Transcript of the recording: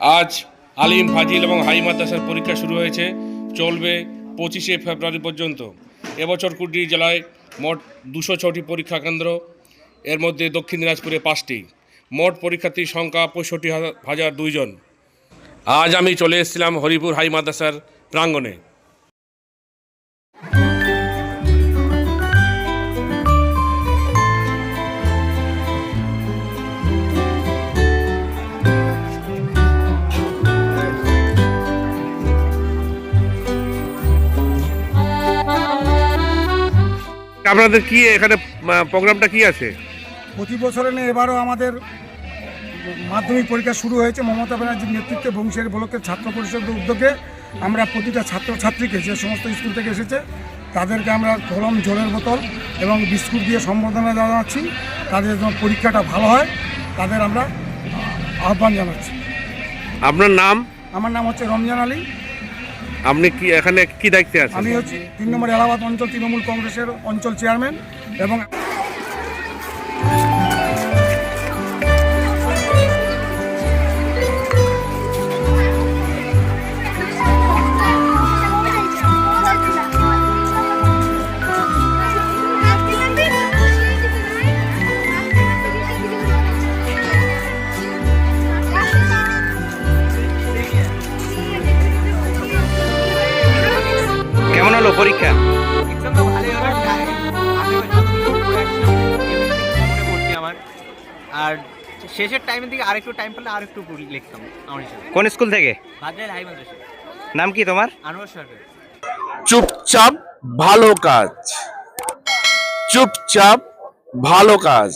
আজ আলিম, ফাজিল এবং হাই মাদ্রাসার পরীক্ষা শুরু হয়েছে। চলবে পঁচিশে ফেব্রুয়ারি পর্যন্ত। এবছর কুড়ি জেলায় মোট দুশো ছটি পরীক্ষা কেন্দ্র। এর মধ্যে দক্ষিণ দিনাজপুরে পাঁচটি। মোট পরীক্ষার্থীর সংখ্যা পঁয়ষট্টি হাজার দুইজন। আজ আমি চলে এসেছিলাম হরিপুর হাই মাদ্রাসার প্রাঙ্গণে। আপনাদের কি এখানে প্রোগ্রামটা কি আছে? প্রতি বছরে নিয়ে এবারও আমাদের মাধ্যমিক পরীক্ষা শুরু হয়েছে। মমতা ব্যানার্জির নেতৃত্বে বংশের ব্লকের ছাত্র পরিষদের উদ্যোগে আমরা প্রতিটা ছাত্রছাত্রীকে যে সমস্ত স্কুল থেকে এসেছে তাদেরকে আমরা কলম জলের বোতল এবং বিস্কুট দিয়ে সম্বর্ধনা জানাচ্ছি। তাদের যেন পরীক্ষাটা ভালো হয় তাদের আমরা আহ্বান জানাচ্ছি। আপনার নাম? আমার নাম হচ্ছে রমজান আলী। আপনি কি এখানে কি দায়িত্বে আছেন? আমি হচ্ছি তিন নম্বর এলাহাবাদ অঞ্চল তৃণমূল কংগ্রেসের অঞ্চল চেয়ারম্যান এবং পড়ছে আমার আর শেষের টাইমের দিকে আরেকটু টাইম পেলে আরেকটু লিখতাম আমার কোন স্কুল থেকে? ভাদ্রাইল হাই মাদ্রাসা। নাম কি তোমার? আনোয়ার সরকার। চুপচাপ ভালো কাজ। চুপচাপ ভালো কাজ।